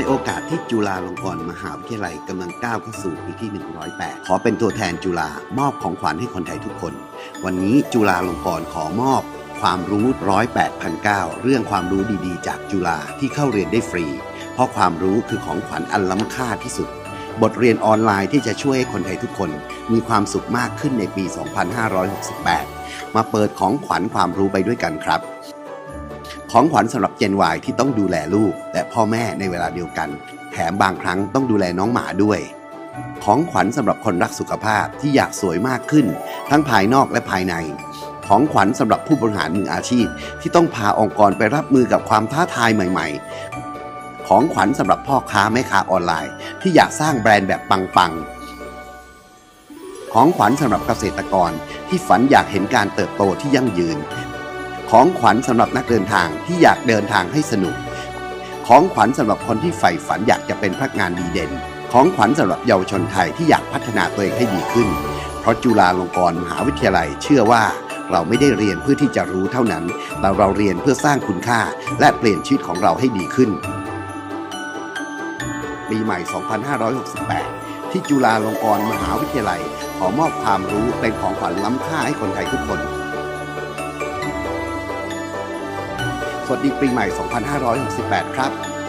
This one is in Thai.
ในโอกาสที่จุฬาลงกรณ์มหาวิทยาลัยกำลังก้าวเข้าสู่ปีที่ 108 ขอเป็นตัวแทนจุฬามอบของขวัญให้คนไทยทุกคน วันนี้จุฬาลงกรณ์ขอมอบความรู้ร้อยแปดพันเก้าเรื่องความรู้ดีๆ จากจุฬาที่เข้าเรียนได้ฟรี เพราะความรู้คือของขวัญอันล้ำค่าที่สุด บทเรียนออนไลน์ที่จะช่วยให้คนไทยทุกคน มีความสุขมากขึ้นในปี 2568 มาเปิดของขวัญความรู้ไปด้วยกันครับ ของขวัญสำหรับเจน Y ที่ต้องดูแลลูกและพ่อแม่ในเวลาเดียวกัน แถมบางครั้งต้องดูแลน้องหมาด้วย ของขวัญสำหรับคนรักสุขภาพที่อยากสวยมากขึ้น ทั้งภายนอกและภายใน ของขวัญสำหรับผู้บริหารมืออาชีพ ที่ต้องพาองค์กรไปรับมือกับความท้าทายใหม่ ๆ ของขวัญสำหรับพ่อค้าแม่ค้าออนไลน์ ที่อยากสร้างแบรนด์แบบปังๆของขวัญสำหรับเกษตรกรที่ฝันอยากเห็นการเติบโตที่ยั่งยืน ของขวัญสำหรับนักเดินทางที่อยากเดินทางให้สนุก ของขวัญสำหรับคนที่ใฝ่ฝันอยากจะเป็นพนักงานดีเด่น ของขวัญสำหรับเยาวชนไทยที่อยากพัฒนาตัวเองให้ดีขึ้น เพราะจุฬาลงกรณ์มหาวิทยาลัยเชื่อว่าเราไม่ได้เรียนเพื่อที่จะรู้เท่านั้น แต่เราเรียนเพื่อสร้างคุณค่า และเปลี่ยนชีวิตของเราให้ดีขึ้น ปีใหม่ 2568 ที่จุฬาลงกรณ์มหาวิทยาลัย ขอมอบความรู้เป็นของขวัญล้ำค่าให้คนไทยทุกคน คตดีปีใหม่ 2568 ครับ